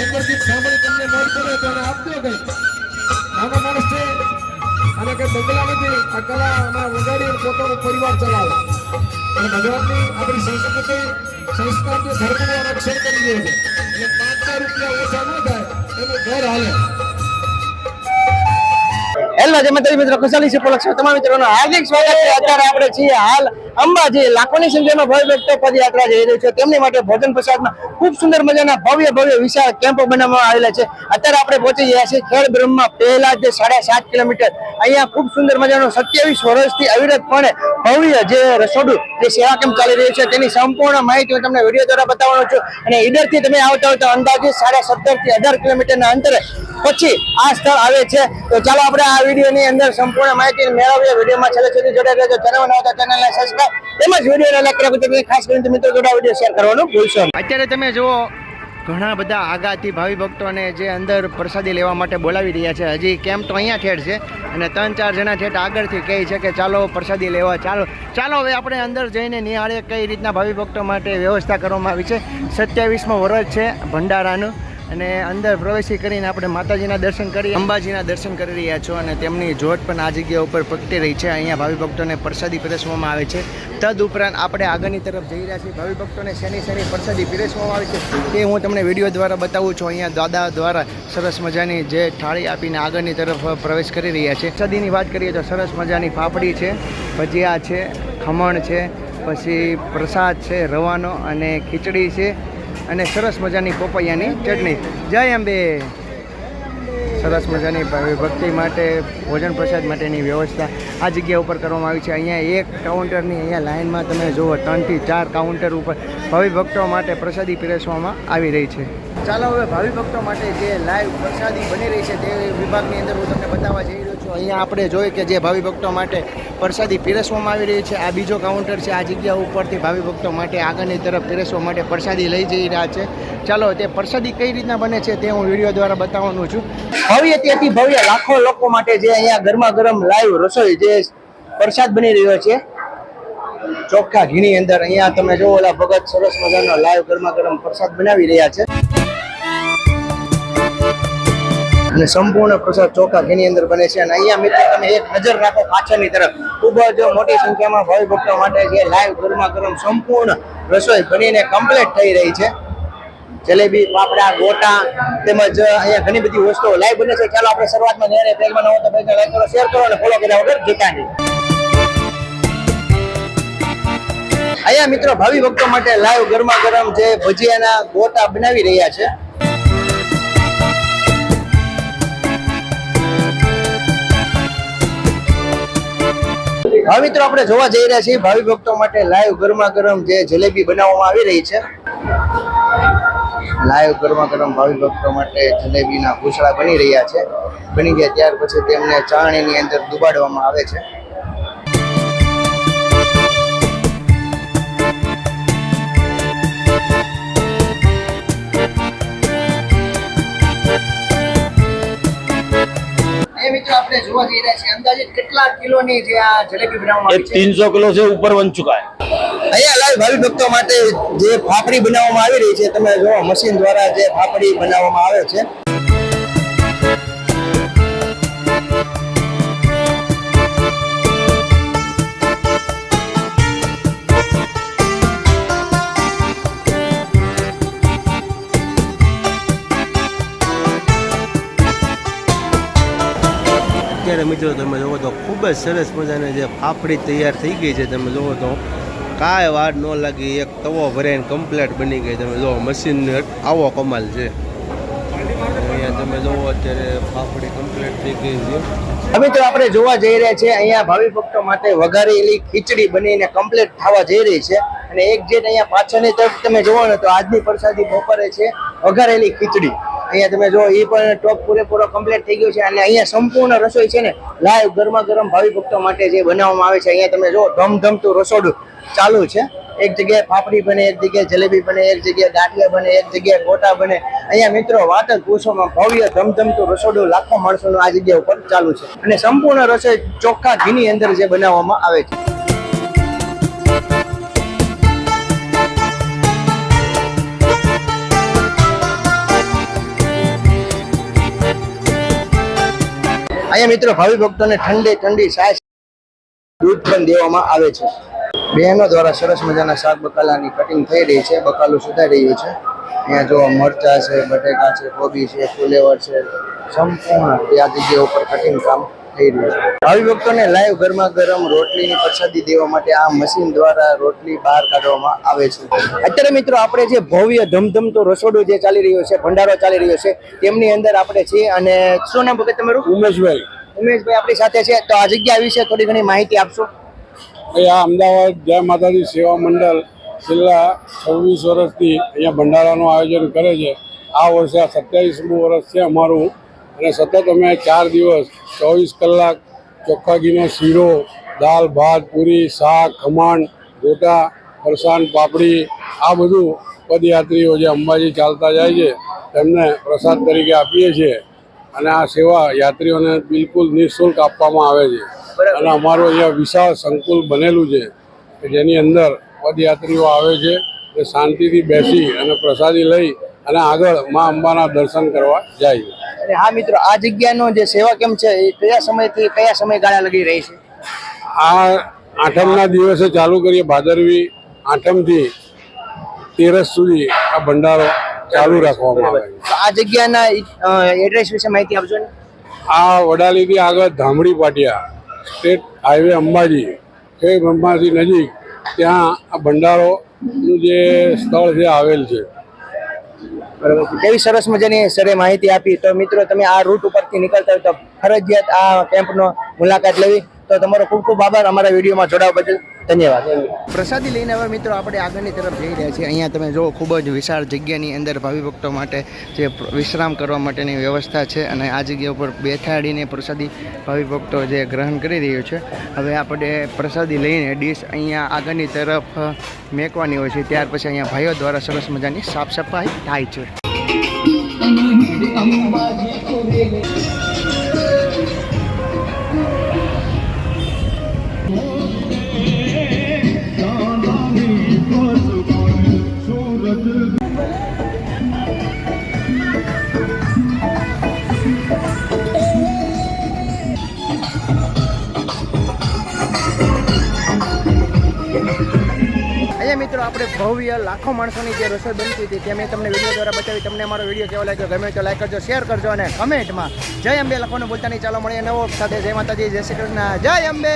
ગીત સાંભળી તમને મોજ પડે તો એને આપજો કઈ. નાનો માણસ છે અને કઈ બંગલા નથી. આ કલા આમાં વગાડી પોતાનો પરિવાર ચલાવે. અને ભગવાનની આપણી સંસ્કૃતિ કે ધર્મનું રક્ષણ કરી દે છે. એટલે પાંચસો રૂપિયા ઓછા ન થાય, એનું ઘર હાલે. હેલો જય સંખ્યામાં ભોજન પ્રસાદમાં સુંદર મજાના અત્યારે આપણે પહોંચી ગયા છીએ પહેલા જે સાડા સાત કિલોમીટર અહીંયા ખૂબ સુંદર મજાનો સત્યાવીસ વર્ષથી અવિરતપણે ભવ્ય જે રસોડું, જે સેવા કેમ્પ ચાલી રહ્યું છે, તેની સંપૂર્ણ માહિતી હું તમને વીડિયો દ્વારા બતાવવાનો છું. અને ઈડરથી તમે આવતા આવતા અંદાજે સાડા સત્તરથી અઢાર કિલોમીટરના અંતરે પછી આ સ્થળ આવે છે. તો ચાલો આપણે આ વિડીયોની અંદર સંપૂર્ણ માહિતી મેળવીએ. વિડીયોમાં છેલ્લે સુધી જોડાઈ રહેજો. ચેનલ ના હોય ચેનલને સબસ્ક્રાઇબ તેમજ વિડીયોને લાઈક કરવા તમે ખાસ કરીને મિત્રો જોડા વીડિયો શેર કરવાનું ભૂલશો અત્યારે તમે જુઓ, ઘણા બધા આગાથી ભાવિ ભક્તોને જે અંદર પ્રસાદી લેવા માટે બોલાવી રહ્યા છે. હજી કેમ્પ તો અહીંયા ઠેઠ છે અને ત્રણ ચાર જણા ઠેઠ આગળથી કહે છે કે ચાલો પ્રસાદી લેવા, ચાલો. ચાલો હવે આપણે અંદર જઈને નિહાળીએ કઈ રીતના ભાવિ ભક્તો માટે વ્યવસ્થા કરવામાં આવી છે. સત્યાવીસમો વર્ષ છે ભંડારાનું. અને અંદર પ્રવેશી કરીને આપણે માતાજીના દર્શન કરી, અંબાજીના દર્શન કરી રહ્યા છો અને તેમની જોટ પણ આ જગ્યા ઉપર પ્રગટી રહી છે. અહીંયા ભાવિ ભક્તોને પ્રસાદી પીરસવામાં આવે છે. તદ ઉપરાંત આપણે આગળની તરફ જઈ રહ્યા છીએ. ભાવિ ભક્તોને શેની શેની પ્રસાદી પીરસવામાં આવે છે તે હું તમને વીડિયો દ્વારા બતાવું છું. અહીંયા દાદા દ્વારા સરસ મજાની જે થાળી આપીને આગળની તરફ પ્રવેશ કરી રહ્યા છે. પ્રસાદીની વાત કરીએ તો સરસ મજાની પાપડી છે, ભજીયા છે, ખમણ છે, પછી પ્રસાદ છે, રવાનો અને ખીચડી છે. અને સરસ મજાની પોપૈયાની ચટણી. જય અંબે. સરસ મજાની ભક્તિ માટે, ભોજન પ્રસાદ માટેની વ્યવસ્થા આ જગ્યા ઉપર કરવામાં આવી છે. અહીંયા એક કાઉન્ટરની અહીંયા લાઇનમાં તમે જુઓ, ત્રણથી ચાર કાઉન્ટર ઉપર ભાવિ ભક્તો માટે પ્રસાદી પીરસવામાં આવી રહી છે. ચાલો હવે ભાવિ ભક્તો માટે જે લાઈવ પ્રસાદી બની રહી છે તે વિભાગની અંદર હું તમને બતાવવા જઈ છું અહીંયા આપણે જોઈએ કે જે ભાવિ ભક્તો માટે પ્રસાદી પીરસવામાં આવી રહી છે. આ બીજો કાઉન્ટર છે. આ જગ્યા ઉપરથી ભાવિ ભક્તો માટે આગળની તરફ પીરસવા માટે પ્રસાદી લઈ જઈ રહ્યા છે. ચાલો, તે પ્રસાદી કઈ રીતના બને છે તે હું વીડિયો દ્વારા બતાવવાનું છું. ભવ્ય ત્યાંથી ભવ્ય લાખો લોકો માટે જે અહીંયા ગરમા ગરમ લાઈવ રસોઈ જે પ્રસાદ બની રહ્યો છે. ચોખ્ખા ઘીની અંદર અહીંયા તમે જો ઓલા ભગત સરસ મજાનો લાઈવ ગરમા ગરમ પ્રસાદ બનાવી રહ્યા છે. અને સંપૂર્ણ પ્રસાદ ચોખા ઘીની અંદર બને છે. અને અહીંયા મિત્રો તમે એક નજર રાખો પાછળની તરફ. ખૂબ જ મોટી સંખ્યામાં ભાવિ ભક્તો માટે જે લાઈવ ગરમા ગરમ સંપૂર્ણ રસોઈ બનીને કમ્પ્લીટ થઈ રહી છે. જલેબી, પાપડા, ગોટા તેમજ અહીંયા ઘણી બધી વસ્તુઓ લાઈવ બને છે. ચાલો આપણે શરૂઆતમાં જ્યારે પેલમાં ન હોય તો પેજને લાઈક કરો. શેર કરો અને ફોલો કર્યા વગર જતા નહીં અહીંયા મિત્રો ભાવિ ભક્તો માટે લાઈવ ગરમા ગરમ જે ભજીયાના ગોટા બનાવી રહ્યા છે. હવે મિત્રો આપણે જોવા જઈ રહ્યા છીએ ભાવિ ભક્તો માટે લાઈવ ગરમા ગરમ જે જલેબી બનાવવામાં આવી રહી છે. લાઈવ ગરમા ગરમ ભાવિ ભક્તો માટે જલેબીના ઘૂસળા બની રહ્યા છે. બની ગયા ત્યાર પછી તેમને ચાણીની અંદર ડુબાડવામાં આવે છે. અત્યારે કિલોની જે આ જલેબી બનાવવામાં આવી કિલો છે ઉપર બન ચૂકા અહીંયા લાઈવ ભાવિ ભક્તો માટે જે ફાફડી બનાવવામાં આવી રહી છે તમે જો મશીન દ્વારા જે ફાફડી બનાવવામાં આવે છે. અત્યારે મિત્રો તમે જોવો તો ખૂબ જ સરસ મજાની જે ફાફડી તૈયાર થઈ ગઈ છે તમે જોવો તો. કાંઈ વાર ન લાગી, એક તવો ભરાઈને કમ્પ્લેટ બની ગઈ. તમે જોવો મશીન આવો કમાલ છે. અહીંયા તમે જોવો અત્યારે ફાફડી કમ્પ્લેટ થઈ ગઈ છે. હવે તો આપણે જોવા જઈ રહ્યા છીએ, અહીંયા ભાવિ માટે વઘારેલી ખીચડી બનીને કમ્પ્લેટ થવા જઈ રહી છે. અને એક જેટ અહીંયા પાછળની તરફ તમે જોવો ને તો આજની પ્રસાદી બપોરે છે, વઘારેલી ખીચડી. અહીંયા તમે જો એ પણ ટોપ પૂરેપૂરો કમ્પ્લીટ થઈ ગયો છે. અને અહીંયા સંપૂર્ણ રસોઈ છે ને, લાઈવ ગરમા ગરમ ભાવિ ભક્તો માટે જે બનાવવામાં આવે છે, અહીંયા તમે જો, ધમધમતું રસોડું ચાલુ છે. એક જગ્યાએ પાપડી બને, એક જગ્યાએ જલેબી બને, એક જગ્યાએ ગાંઠિયા બને, એક જગ્યાએ ગોટા બને. અહીંયા મિત્રો વાત જ પૂછવામાં ભવ્ય ધમધમતું રસોડું લાખો માણસોનું આ જગ્યા ઉપર ચાલુ છે. અને સંપૂર્ણ રસોઈ ચોખ્ખા ઘીની અંદર જે બનાવવામાં આવે છે. અહીંયા મિત્રો, ભાવિ ભક્તોને ઠંડી ઠંડી છાશ દૂધ પણ દેવામાં આવે છે. બહેનો દ્વારા સરસ મજાના શાક બકાલાની કટિંગ થઈ રહી છે, બકાલું સુધાઈ રહ્યું છે. અહીંયા જો મરચા છે બટેકા છે કોબી છે ફુલેવર છે સંપૂર્ણ આ જગ્યા ઉપર કટિંગ કામ થઈ રહ્યું છે. ભાવિ ભક્તોને લાઈવ ગરમા ગરમ રોટલીની પ્રસાદી દેવા માટે આ મશીન દ્વારા રોટલી બહાર કાઢવામાં આવે છે. અત્યારે મિત્રો આપણે જે ભવ્ય ધમધમતો રસોડું જે ચાલી રહ્યો છે ભંડારો ચાલી રહ્યો છે તેમની અંદર આપણે છીએ અને શું નામ ભગત તમારું? ઉમેશભાઈ. ઉમેશભાઈ આપણી સાથે છે. તો આ જગ્યા વિશે થોડી ઘણી માહિતી આપશો? આ અમદાવાદ જય માતાજી સેવા મંડળ છેલ્લા છવ્વીસ વર્ષથી અહીંયા ભંડારાનું આયોજન કરે છે. આ વર્ષે આ સત્યાવીસમું વર્ષ છે અમારું. અને સતત અમે ચાર દિવસ ચોવીસ કલાક ચોખ્ખા ઘીનો શીરો, દાળ, ભાત, પૂરી, શાક, ખમણ, ગોટા, ફરસાણ, પાપડી, આ બધું પદયાત્રીઓ જે અંબાજી ચાલતા જાય છે, તેમને પ્રસાદ તરીકે આપીએ છીએ. અને આ સેવા યાત્રીઓને બિલકુલ નિઃશુલ્ક આપવામાં આવે છે. અને અમારું અહીંયા વિશાળ સંકુલ બનેલું છે, કે જેની અંદર પદયાત્રીઓ આવે છે તે શાંતિથી બેસી અને પ્રસાદી લઈ અને આગળ મા અંબાના દર્શન કરવા જાય છે. અને હા મિત્રો આ જગ્યાનો જે સેવા કેમ છે એ કયા સમયથી કયા સમયગાળા લગી રહી છે? આ આઠમના દિવસે ચાલુ કરીએ ભાદરવી આઠમથી તેરસ સુધી આ ભંડારો ચાલુ રાખવામાં આવે છે. આ જગ્યાના એડ્રેસ વિશે માહિતી આપજો ને. આ વડાલીથી આગળ ધામડી પાટિયા સ્ટેટ હાઈવે અંબાજી જય બ્રહ્માથી નજીક ત્યાં આ ભંડારોનું જે સ્થળ છે, આવેલ છે. બરાબર કેવી સરસ મજાની સરે માહિતી આપી. તો મિત્રો, તમે આ રૂટ ઉપરથી નીકળતા હોય તો ફરજિયાત આ કેમ્પનો મુલાકાત લેવી. તો તમારો ખૂબ ખૂબ આભાર અમારા વિડીયોમાં જોડાવા બદલ. ધન્યવાદ. પ્રસાદી લઈને હવે મિત્રો આપણે આગળની તરફ જઈ રહ્યા છીએ. અહીંયા તમે જો ખૂબ જ વિશાળ જગ્યાની અંદર ભાવિ ભક્તો માટે જે વિશ્રામ કરવા માટેની વ્યવસ્થા છે અને આ જગ્યા ઉપર બેઠાડીને પ્રસાદી ભાવિ ભક્તો જે ગ્રહણ કરી રહ્યો છે. હવે આપણે પ્રસાદી લઈને ડીશ અહીંયા આગળની તરફ મેકવાની હોય છે. ત્યાર પછી અહીંયા ભાઈઓ દ્વારા સરસ મજાની સાફ સફાઈ થાય છે. આપણે ભવ્ય લાખો માણસોની જે રસોઈ બનતી હતી તે મેં તમને વીડિયો દ્વારા બતાવી. તમને મારો વીડિયો કેવો લાગ્યો ગમે તો લાઈક કરજો શેર કરજો અને કમેન્ટમાં જય અંબે લખવાનું બોલતા નહીં. ચાલો મળીએ નવો સાથે. જય માતાજી, જય શ્રી કૃષ્ણ. જય અંબે.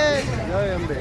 જય અંબે.